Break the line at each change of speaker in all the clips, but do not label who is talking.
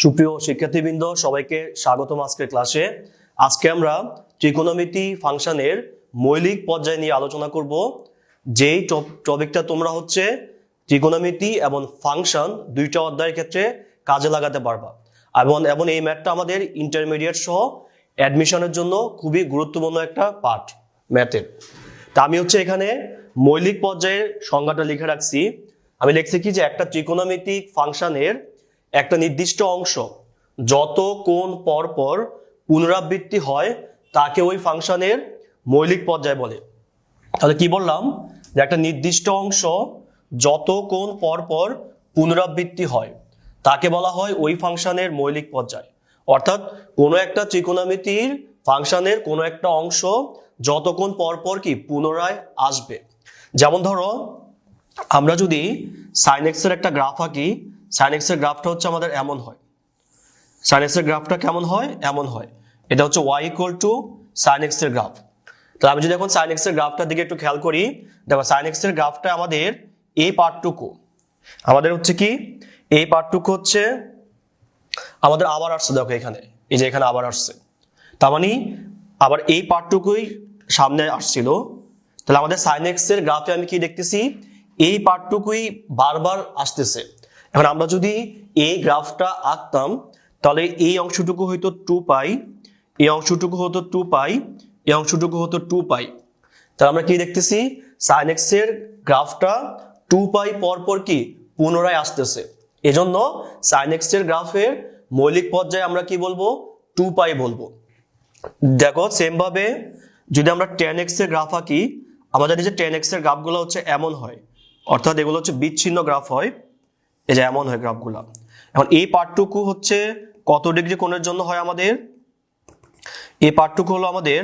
সুপ্রিয় শিক্ষার্থীবৃন্দ, সবাইকে স্বাগতম আজকের ক্লাসে। আজকে আমরা ত্রিকোণমিতি ফাংশনের মৌলিক পর্যায় নিয়ে আলোচনা করব। যেই টপিকটা তোমরা হচ্ছে ত্রিকোণমিতি এবং ফাংশন দুইটা অধ্যায়ের ক্ষেত্রে কাজে লাগাতে পারবা। এবং এবং এই ম্যাথটা আমাদের ইন্টারমিডিয়েট সহ অ্যাডমিশনের জন্য খুবই গুরুত্বপূর্ণ একটা পার্ট ম্যাথের। তা আমি হচ্ছে এখানে মৌলিক পর্যায়ের সংজ্ঞাটা লিখে রাখছি। আমি লিখছি কি যে একটা ত্রিকোণমিতিক ফাংশনের একটা নির্দিষ্ট অংশ, যত কোণ পর পর পুনরাবৃত্তি হয়, তাকে ওই ফাংশনের মৌলিক পর্যায় বলে। তাহলে কি বললাম? যে একটা নির্দিষ্ট অংশ যত কোণ পর পর পুনরাবৃত্তি হয়, তাকে বলা হয় ওই ফাংশনের মৌলিক পর্যায়। অর্থাৎ কোনো একটা ত্রিকোণমিতির ফাংশনের কোনো একটা অংশ যতক্ষণ পর পর কি পুনরায় আসবে। যেমন ধরো, আমরা যদি সাইন এক্সের একটা গ্রাফ আঁকি সাইন এক্সের গ্রাফটা হচ্ছে আমাদের এমন হয়। সাইন এক্সের গ্রাফটা কেমন হয়? এমন হয়। এটা হচ্ছে ওয়াই ইকুয়াল টু সাইন এক্সের গ্রাফ। তাহলে আমি যদি এখন সাইন এক্সের গ্রাফটার দিকে একটু খেয়াল করি, দেখো সাইন এক্সের গ্রাফটা আমাদের এই পার্টটুকু আমাদের হচ্ছে কি? এই পার্টটুকু হচ্ছে আমাদের আবার আসছে, দেখো এখানে। এই যে এখানে আবার আসছে। তার মানে আবার এই পার্টটুকুই সামনে আসছিল। তাহলে আমাদের সাইন এক্সের গ্রাফে আমি কি দেখতেছি? এই পার্টটুকুই বারবার আসতেছে। এখন আমরা যদি এই গ্রাফটা আঁকতাম, তাহলে এই অংশটুকু হয়তো টু পাই এই অংশটুকু হতো টু পাই এই অংশটুকু হতো টু পাই। তাহলে আমরা কি দেখতেছি? সাইন এক্সের গ্রাফটা টু পাই পর পর কি? পুনরায় আসতেছে। এজন্য সাইন এক্সের গ্রাফের মৌলিক পর্যায়ে আমরা কি বলব? টু পাই বলব। দেখো সেম ভাবে যদি আমরা টেন এক্সের গ্রাফ আঁকি আমাদের যে টেন এক্সের গ্রাফগুলো হচ্ছে এমন হয়। অর্থাৎ এগুলো হচ্ছে বিচ্ছিন্ন গ্রাফ হয়। এই যে এমন হয় গ্রাফগুলো। এখন এই পার্টটুকু হচ্ছে কত ডিগ্রি কোণের জন্য হয় আমাদের? এই পার্টটুকু হলো আমাদের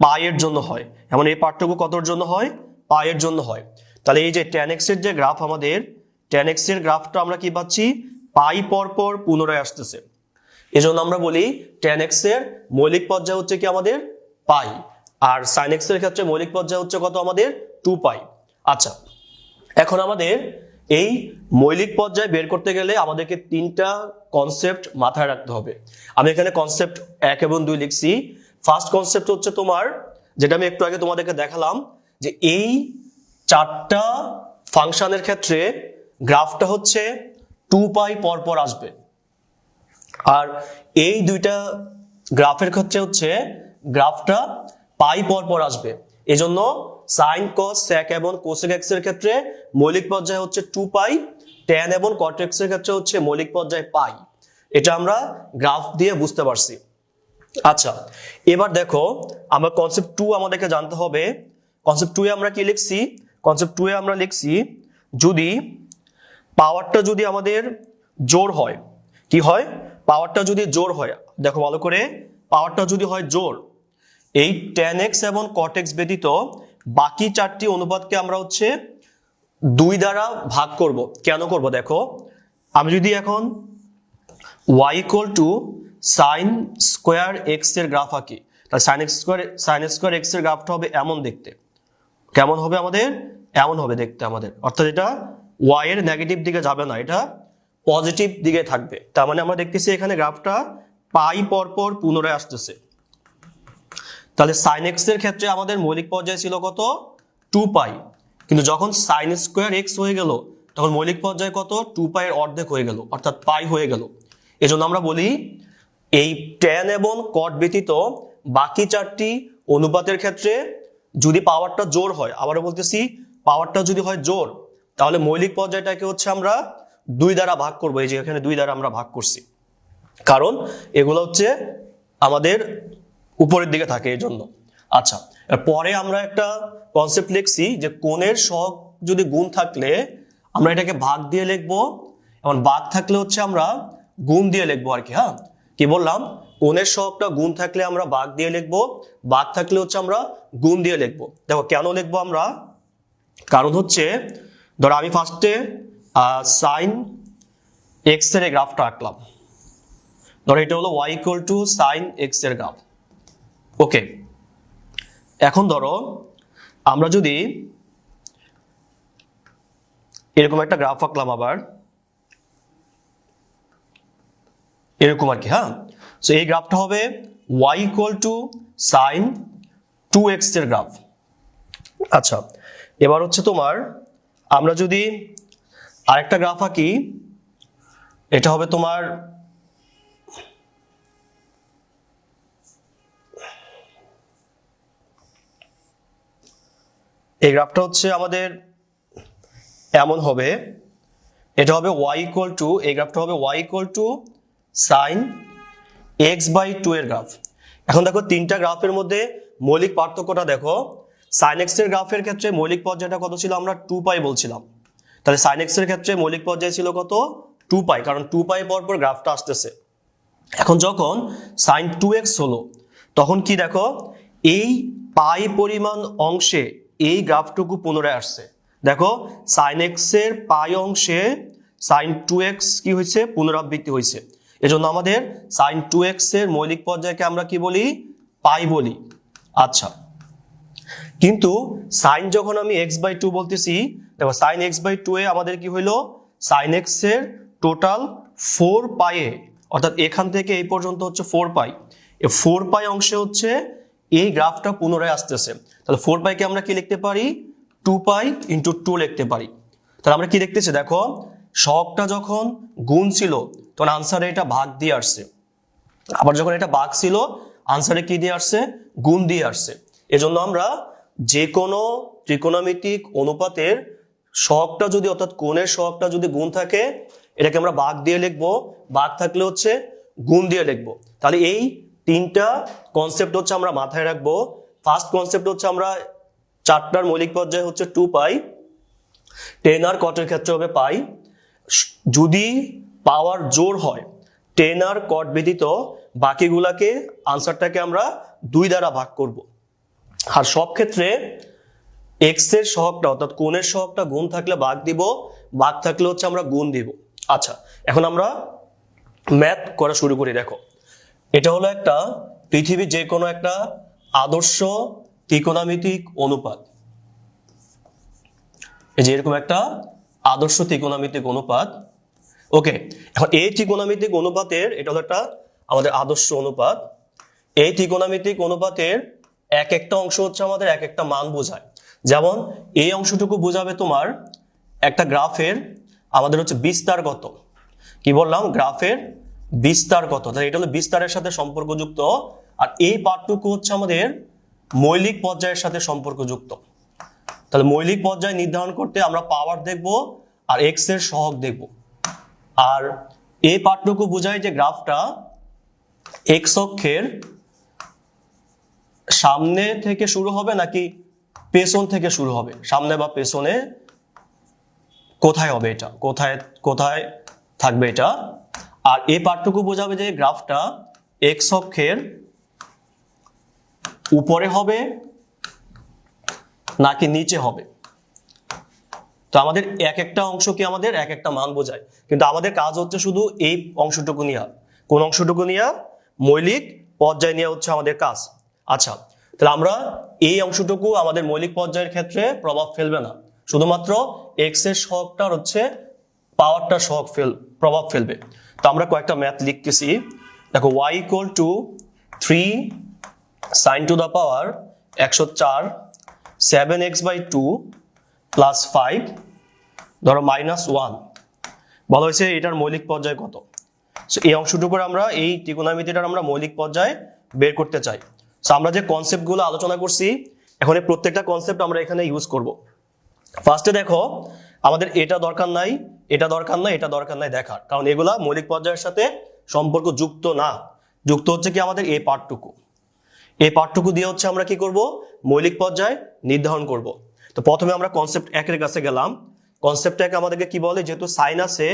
পায়ের জন্য হয়। এমন এই পার্টটুকু কতর জন্য হয়? পায়ের জন্য হয়। তাহলে এই যে এক্সের যে গ্রাফ আমাদের এক্সের গ্রাফটা আমরা কি পাচ্ছি? পাই পর পর পুনরায় আসতেছে। এজন্য আমরা বলি এক্সের মৌলিক পর্যায় হচ্ছে কি আমাদের? পাই। আর সাইন এর ক্ষেত্রে মৌলিক পর্যায় হচ্ছে কত আমাদের? টু পাই আচ্ছা এখন আমাদের এই মৌলিক পর্যায়ে বের করতে গেলে আমাদেরকে তিনটা কনসেপ্ট মাথায় রাখতে হবে। আমি এখানে কনসেপ্ট এক এবং দুই লিখছি। ফার্স্ট কনসেপ্ট হচ্ছে তোমার, যেটা আমি একটু আগে তোমাদেরকে দেখালাম, যে এই চারটা ফাংশনের ক্ষেত্রে গ্রাফটা হচ্ছে টু পাই পর পর আসবে। আর এই দুইটা গ্রাফের ক্ষেত্রে হচ্ছে গ্রাফটা পাই পর পর আসবে। এজন্য সাইন কস স্যাক এবং কোসেক এক্সের ক্ষেত্রে মৌলিক পর্যায় হচ্ছে টু পাই ট্যান এবং কটেক্স এর ক্ষেত্রে হচ্ছে মৌলিক পর্যায় পাই এটা আমরা গ্রাফ দিয়ে বুঝতে পারছি। আচ্ছা এবার দেখো, আমরা কনসেপ্ট টু আমাদেরকে জানতে হবে। কনসেপ্ট টু এ আমরা কি লিখছি? কনসেপ্ট টু এ আমরা লিখছি, যদি পাওয়ারটা যদি আমাদের জোর হয়, কি হয়? পাওয়ারটা যদি জোর হয়, দেখো ভালো করে পাওয়ারটা যদি হয় জোর এই টেন এক্স এবং কটেক্স ব্যতীত বাকি চারটি অনুপাতকে আমরা হচ্ছে দুই দ্বারা ভাগ করব। কেন করব দেখো? আমি যদি এখন y equal to sine square এক্সের গ্রাফ আঁকি, তাহলে sine x square sine square এক্সের গ্রাফটা হবে এমন দেখতে। কেমন হবে আমাদের? এমন হবে দেখতে আমাদের। অর্থাৎ এটা ওয়াই এর নেগেটিভ দিকে যাবে না, এটা পজিটিভ দিকে থাকবে। তার মানে আমরা দেখতেছি এখানে গ্রাফটা পাই পর পর পুনরায় আসতেছে। তাহলে সাইন এক্সের ক্ষেত্রে আমাদের মৌলিক পর্যায় ছিল কত? টু পাই কিন্তু যখন সাইন স্কোয়ার এক্স হয়ে গেল, তখন মৌলিক পর্যায় কত? টু পাই এর অর্ধেক হয়ে গেল, অর্থাৎ পাই হয়ে গেল। এজন্য আমরা বলি, এই টেন এবং কট ব্যতীত বাকি চারটি অনুপাতের ক্ষেত্রে যদি পাওয়ারটা জোর হয়, আবারও বলতেছি পাওয়ারটা যদি হয় জোর, তাহলে মৌলিক পর্যায়টাকে হচ্ছে আমরা দুই দ্বারা ভাগ করব। এই যে এখানে দুই দ্বারা আমরা ভাগ করছি। কারণ এগুলো হচ্ছে আমাদের উপরের দিকে থাকে এই জন্য আচ্ছা পরে আমরা একটা কনসেপ্ট লিখছি যে কোণের সহগ যদি গুণ থাকলে আমরা এটাকে ভাগ দিয়ে লিখব। এবং ভাগ থাকলে হচ্ছে আমরা গুণ দিয়ে লিখব আর কি হ্যাঁ? কি বললাম? কোণের সহগটা গুণ থাকলে আমরা ভাগ দিয়ে লিখব, ভাগ থাকলে হচ্ছে আমরা গুণ দিয়ে লিখব। দেখো কেন লিখব আমরা? কারণ হচ্ছে, ধরো আমি ফার্স্টে সাইন এক্সের গ্রাফটা আঁকলাম। ধরো এটা হলো ওয়াই ইকুয়াল টু সাইন এক্সের গ্রাফ ওকে এখন ধরো, আমরা যদি এরকম একটা গ্রাফ আঁকলাম আবার, এরকম আর কি হ্যাঁ? সো এই গ্রাফটা হবে y equal to sine two এক্সের গ্রাফ আচ্ছা এবার হচ্ছে তোমার, আমরা যদি আরেকটা গ্রাফ আঁকি, এটা হবে তোমার এই গ্রাফটা হচ্ছে আমাদের এমন হবে, এটা হবে ওয়াই ইকুয়াল টু এই গ্রাফটা হবে y equal to sine x by two এর গ্রাফ এখন দেখো তিনটা গ্রাফের মধ্যে মৌলিক পার্থক্যটা দেখো। সাইন এক্সের গ্রাফের ক্ষেত্রে মৌলিক পর্যায়টা কত ছিল? আমরা টু পাই বলছিলাম। তাহলে সাইন এক্সের ক্ষেত্রে মৌলিক পর্যায় ছিল কত? টু পাই কারণ টু পাই পর পর গ্রাফটা আসতেছে। এখন যখন সাইন টু এক্স হলো, তখন কি দেখো? এই পাই পরিমাণ অংশে এই গ্রাফটুকু পুনরায় আসছে। দেখো সাইন এক্সের পাই অংশে সাইন টু এক্স কি হয়েছে? পুনরাবৃত্তি হয়েছে। এজন্য আমাদের সাইন টু এক্সের মৌলিক পর্যায়কে আমরা কি বলি? পাই বলি। আচ্ছা। কিন্তু সাইন যখন আমি এক্স বাই টু বলতেছি, দেখো সাইন এক্স বাই টু এ আমাদের কি হইল? সাইন এক্সের টোটাল ফোর পাইয়ে অর্থাৎ এখান থেকে এই পর্যন্ত হচ্ছে ফোর পাই। ফোর পাই অংশে হচ্ছে এই গ্রাফটা পুনরায় আসতেছে। তাহলে ফোর পাইকে আমরা কি লিখতে পারি? টু পাই ইন্টু টু লিখতে পারি। তাহলে আমরা কি দেখতেছি? দেখো শখটা যখন গুণ ছিল, তখন আনসারে এটা ভাগ দিয়ে আসছে। আবার যখন এটা বাঘ ছিল আনসারে কি দিয়ে আসছে? গুণ দিয়ে আসছে। এজন্য আমরা যে কোনো ত্রিকোণমিতিক অনুপাতের সহগটা যদি, অর্থাৎ কোণের সহগটা যদি গুণ থাকে, এটাকে আমরা বাঘ দিয়ে লিখব। বাঘ থাকলে হচ্ছে গুণ দিয়ে লিখব। তাহলে এই তিনটা কনসেপ্ট হচ্ছে আমরা মাথায় রাখব। ফার্স্ট কনসেপ্ট হচ্ছে আমরা চারটার মৌলিক পর্যায়ে হচ্ছে টু পাই। টেন আর কটের ক্ষেত্রে হবে পাই। যদি পাওয়ার জোর হয় টেন আর কট ব্যতীত বাকিগুলাকে আনসারটাকে আমরা দুই দ্বারা ভাগ করব। আর সব ক্ষেত্রে এক্সের সহগটা, অর্থাৎ কোণের সহগটা গুণ থাকলে ভাগ দিব, ভাগ থাকলে হচ্ছে আমরা গুণ দিব। আচ্ছা এখন আমরা ম্যাথ করা শুরু করি, দেখো। এটা হলো একটা পৃথিবীর যে কোনো একটা আদর্শ ত্রিকোণামিতিক অনুপাত। এই যে এরকম একটা আদর্শ ত্রিকোণামিতিক অনুপাত। ওকে, এখন এই ত্রিকোণামিতিক অনুপাতের এটা হলো একটা আমাদের আদর্শ অনুপাত। এই ত্রিকোণামিতিক অনুপাতের এক একটা অংশ হচ্ছে আমাদের এক একটা মান বোঝায়। যেমন, এই অংশটুকু বোঝাবে তোমার একটা গ্রাফের আমাদের হচ্ছে বিস্তার কত কি বললাম? গ্রাফের বিস্তার কত তাহলে এটা হলো বিস্তারের সাথে সম্পর্কযুক্ত। আর এই পার্টটুকু হচ্ছে আমাদের মৌলিক পর্যায়ের সাথে সম্পর্কযুক্ত। তাহলে মৌলিক পর্যায় নির্ধারণ করতে আমরা পাওয়ার দেখব আর এক্সের সহগ দেখব। আর এই পার্টটুকু বোঝায় যে গ্রাফটা এক্স অক্ষের সামনে থেকে শুরু হবে নাকি পেছন থেকে শুরু হবে? সামনে বা পেছনে কোথায় হবে এটা? কোথায় কোথায় থাকবে এটা? আর এই পার্টটুকু বোঝাবে যে গ্রাফটা এক্স অক্ষের উপরে হবে নাকি নিচে হবে। তো আমাদের এক একটা অংশ কি আমাদের এক একটা মান বোঝায়। কিন্তু আমাদের কাজ হচ্ছে শুধু এই অংশটুকু নিয়ে। কোন অংশটুকু নিয়ে? মৌলিক পর্যায় নিয়ে হচ্ছে আমাদের কাজ। আচ্ছা তাহলে আমরা এই অংশটুকু আমাদের মৌলিক পর্যায়ের ক্ষেত্রে প্রভাব ফেলবে না। শুধুমাত্র এক্সের সহগটার হচ্ছে পাওয়ারটা সহগ ফেল প্রভাব ফেলবে। তো আমরা কয়েকটা ম্যাথ লিখতেছি। দেখো y equal to three sine to the power একশো চার seven x by two plus five ধরো মাইনাস ওয়ান বলা হয়েছে এটার মৌলিক পর্যায় কত? So, এই অংশটুকুর আমরা এই ত্রিকোণামিতিটার আমরা মৌলিক পর্যায় বের করতে চাই। So, আমরা যে কনসেপ্টগুলো আলোচনা করছি এখন প্রত্যেকটা কনসেপ্ট আমরা এখানে ইউজ করব। ফার্স্টে দেখো আমাদের এটা দরকার নাই এটা দরকার নাই, এটা দরকার নাই দেখার। কারণ এগুলা মৌলিক পর্যায়ের সাথে সম্পর্ক যুক্ত না। যুক্ত হচ্ছে কি আমাদের এই পার্টটুকু এই পার্টটুকু দিয়ে হচ্ছে আমরা কি করব? মৌলিক পর্যায় নির্ধারণ করব। তো প্রথমে আমরা কনসেপ্ট একের কাছে গেলাম। কনসেপ্ট এক আমাদেরকে কি বলে? যেহেতু সাইন আছে,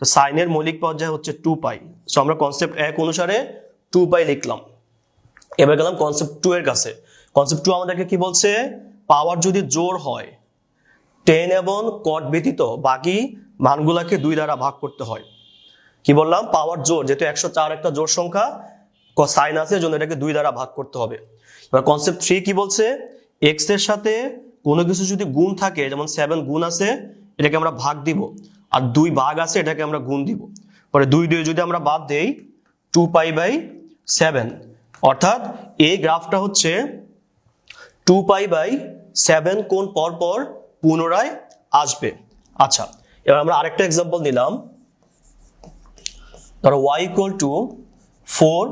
তো সাইনের মৌলিক পর্যায় হচ্ছে টু পাই সো আমরা কনসেপ্ট এক অনুসারে টু পাই লিখলাম। এবার গেলাম কনসেপ্ট টু এর কাছে। কনসেপ্ট টু আমাদেরকে কি বলছে? পাওয়ার যদি জোর হয় টেন এবং কট ব্যতীত বাকি মানগুলাকে দুই দ্বারা ভাগ করতে হয়। কি বললাম? পাওয়ার জোর, যেহেতু একশো চার একটা জোর সংখ্যা সাইন আছে জন্য এটাকে দুই দ্বারা ভাগ করতে হবে। এবার কনসেপ্ট থ্রি কি বলছে? এক্সের সাথে কোনো কিছু যদি গুণ থাকে, যেমন সেভেন গুণ আছে, এটাকে আমরা ভাগ দিব। আর দুই ভাগ আছে, এটাকে আমরা গুণ দিব। পরে দুই দুই যদি আমরা বাদ দেই টু পাই বাই সেভেন অর্থাৎ এই গ্রাফটা হচ্ছে টু পাই বাই সেভেন কোন পর পর পুনরায় আসবে। আচ্ছা এবার আমরা আরেকটা এক্সাম্পল নিলাম। ধরো y equal to four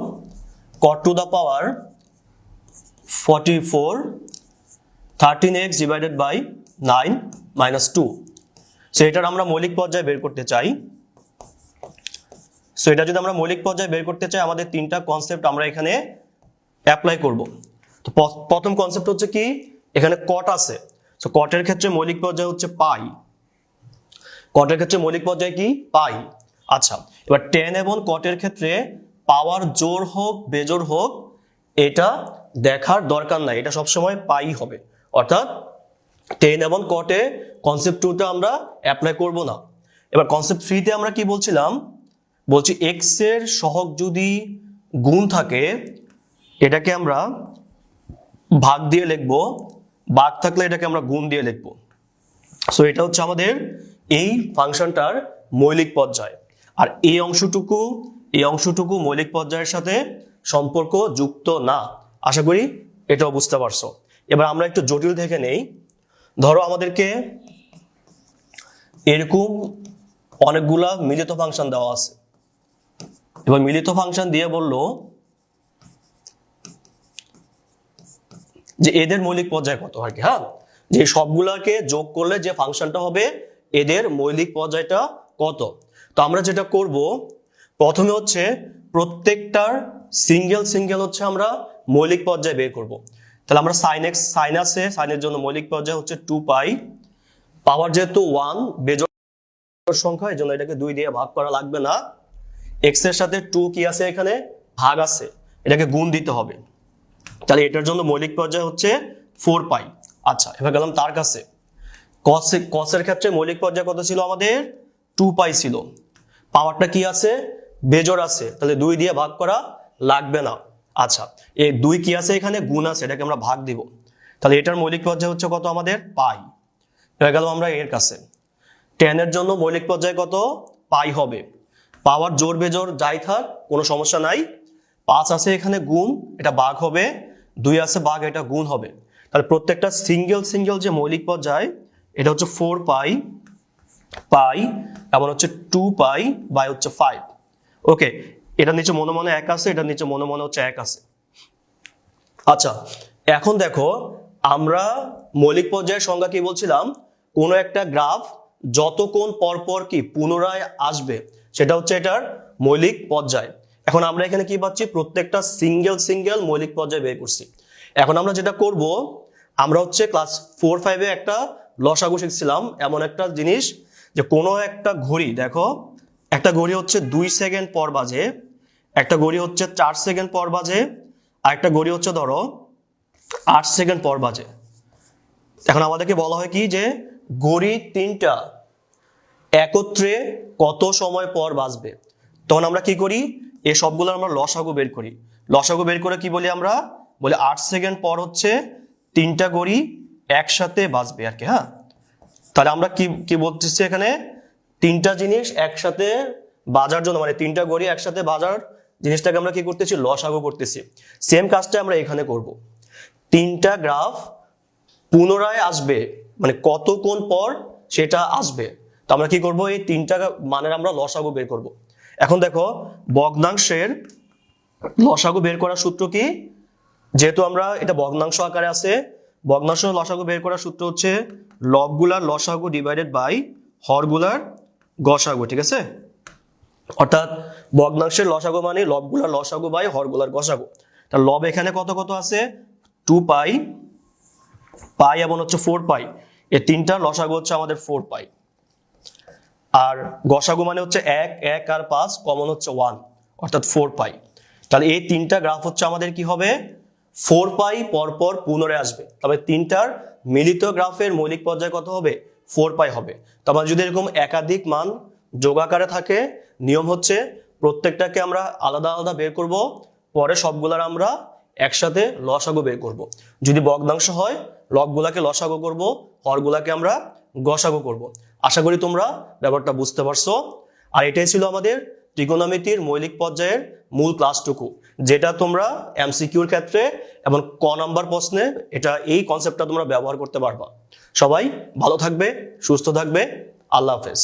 cot to the power forty four thirteen x divided by nine minus two so এটার আমরা মৌলিক পর্যায়ে বের করতে চাই। সো এটা যদি আমরা মৌলিক পর্যায়ে বের করতে চাই, আমাদের তিনটা কনসেপ্ট আমরা এখানে অ্যাপ্লাই করব। তো প্রথম কনসেপ্ট হচ্ছে কি? এখানে কট আছে। সো কটের ক্ষেত্রে মৌলিক পর্যায় হচ্ছে পাই কটের ক্ষেত্রে মৌলিক পর্যায় কি? পাই। আচ্ছা এবার টেন এবং কটের ক্ষেত্রে পাওয়ার জোর হোক বেজোর হোক, এটা দেখার দরকার নাই। এটা সবসময় পাই হবে। অর্থাৎ টেন এবং কটে কনসেপ্ট টুটা আমরা অ্যাপ্লাই করব না। এবার কনসেপ্ট থ্রিতে আমরা কি বলছিলাম? বলছি এক্সের সহগ যদি গুণ থাকে, এটাকে আমরা ভাগ দিয়ে লিখব। ভাগ থাকলে এটাকে আমরা গুণ দিয়ে লিখব। সো এটা হচ্ছে আমাদের এই ফাংশনটার মৌলিক পর্যায়। আর এই অংশটুকু এই অংশটুকু মৌলিক পর্যায়ের সাথে সম্পর্ক যুক্ত না। আশা করি এটাও বুঝতে পারছ। এবার আমরা একটু জটিল থেকে নেই। ধরো আমাদেরকে এরকম অনেকগুলা মিলিত ফাংশন দেওয়া আছে। এবার মিলিত ফাংশন দিয়ে বলল যে এদের মৌলিক পর্যায় কত আর কি হ্যাঁ? যে সবগুলাকে যোগ করলে যে ফাংশনটা হবে এদের মৌলিক পর্যায়টা কত? তো আমরা যেটা করব, প্রথমে হচ্ছে প্রত্যেকটার সিঙ্গেল সিঙ্গেল হচ্ছে আমরা মৌলিক পর্যায় বের করব। তাহলে আমরা সাইন এক্স সাইন আছে সাইনের জন্য মৌলিক পর্যায় হচ্ছে টু পাই পাওয়ার যেহেতু ওয়ান বেজোর সংখ্যা এই জন্য এটাকে দুই দিয়ে ভাগ করা লাগবে না। এক্সের সাথে টু কি আছে এখানে? ভাগ আছে, এটাকে গুণ দিতে হবে। তাহলে এটার জন্য মৌলিক পর্যায় হচ্ছে ফোর পাই আচ্ছা এবার গেলাম তার কাছে। কস কসের ক্ষেত্রে মৌলিক পর্যায় কত ছিল আমাদের? টু পাই ছিল। পাওয়ারটা কি আছে? বেজোর আছে। তাহলে দুই দিয়ে ভাগ করা লাগবে না। আচ্ছা এই দুই কি আছে এখানে? গুণ আছে, এটাকে আমরা ভাগ দিব। তাহলে এটার মৌলিক পর্যায় হচ্ছে কত আমাদের? পাই এবার গেলাম আমরা এর কাছে। টেনের জন্য মৌলিক পর্যায় কত? পাই হবে। পাওয়ার জোর বেজোর যাই থাক, কোনো সমস্যা নাই। পাঁচ আছে এখানে গুণ, এটা বাঘ হবে। দুই আছে বাঘ এটা গুণ হবে। তাহলে প্রত্যেকটা সিঙ্গেল সিঙ্গেল যে মৌলিক পর্যায় এটা হচ্ছে ফোর পাই পাই এমন হচ্ছে টু পাই বাই হচ্ছে ফাইভ ওকে এটা নিচে মনে মনে এক আছে এটা নিচে মনে মনে হচ্ছে এক আছে। আচ্ছা এখন দেখো, আমরা মৌলিক পর্যায়ের সংজ্ঞা কি বলছিলাম? কোনো একটা গ্রাফ যত কোণ পরপর কি পুনরায় আসবে, সেটা হচ্ছে এটার মৌলিক পর্যায়। এখন আমরা এখানে কি পাচ্ছি? প্রত্যেকটা সিঙ্গেল সিঙ্গেল মৌলিক পর্যায় বের করছি। এখন আমরা যেটা করব, আমরা হচ্ছে ক্লাস ফোর ফাইভে একটা লসাগু শিখছিলাম এমন একটা জিনিস যে কোনো একটা ঘড়ি, দেখো, একটা ঘড়ি হচ্ছে দুই সেকেন্ড পর বাজে, একটা ঘড়ি হচ্ছে চার সেকেন্ড পর বাজে, আর একটা ঘড়ি হচ্ছে ধরো আট সেকেন্ড পর বাজে। এখন আমাদেরকে বলা হয় কি যে ঘড়ি তিনটা একত্রে কত সময় পর বাজবে? তখন আমরা কি করি? এই সবগুলো আমরা লসাগু বের করি। লসাগু বের করে কি বলি আমরা? বলি আট সেকেন্ড পর হচ্ছে তিনটা গড়ি একসাথে বাঁচবে আর কি হ্যাঁ? তাহলে আমরা কি কি বলতেছি এখানে? তিনটা জিনিস একসাথে বাজার জন্য মানে তিনটা গড়ি একসাথে বাজার জিনিসটাকে আমরা কি করতেছি? লসাগু করতেছি। সেম কাজটা আমরা এখানে করব। তিনটা গ্রাফ পুনরায় আসবে মানে কতক্ষণ পর সেটা আসবে। তো আমরা কি করব? এই তিনটা মানের আমরা লসাগু বের করব। এখন দেখো, ভগ্নাংশের লসাগু বের করার সূত্র কি? যেহেতু আমরা, এটা ভগ্নাংশ আকারে আছে ভগ্নাংশ লসাগু বের করার সূত্র হচ্ছে লবগুলার লসাগু ডিভাইডেড বাই হরগুলার গসাগু, ঠিক আছে? অর্থাৎ ভগ্নাংশের লসাগু মানে লবগুলার লসাগু বাই হরগুলার গসাগু। তা লব এখানে কত কত আছে? টু পাই পাই এমন হচ্ছে ফোর পাই এই তিনটা লসাগু হচ্ছে আমাদের ফোর পাই আর গসাগু মানে হচ্ছে এক এক আর পাঁচ কমন হচ্ছে ওয়ান অর্থাৎ ফোর পাই তাহলে এই তিনটা গ্রাফ হচ্ছে আমাদের কি হবে? ফোর পাই পরপর পুনরায় আসবে তবে তিনটার মিলিত গ্রাফের মৌলিক পর্যায় কত হবে ফোর পাই হবে তবে যদি এরকম একাধিক মান যোগাকারে থাকে, নিয়ম হচ্ছে প্রত্যেকটাকে আমরা আলাদা আলাদা বের করব, পরে সবগুলার আমরা একসাথে লসাগু বের করব। যদি ভগ্নাংশ হয়, লবগুলাকে লসাগো করব, হরগুলাকে আমরা গসাগু করব। আশা করি তোমরা ব্যাপারটা বুঝতে পারছ আর এটাই ছিল আমাদের ত্রিকোণমিতির মৌলিক পর্যায়ের মূল ক্লাসটুকু যেটা তোমরা এমসিকিউর ক্ষেত্রে এবং ক নাম্বার প্রশ্নে এটা এই কনসেপ্টটা তোমরা ব্যবহার করতে পারবা। সবাই ভালো থাকবে, সুস্থ থাকবে, আল্লাহ হাফেজ।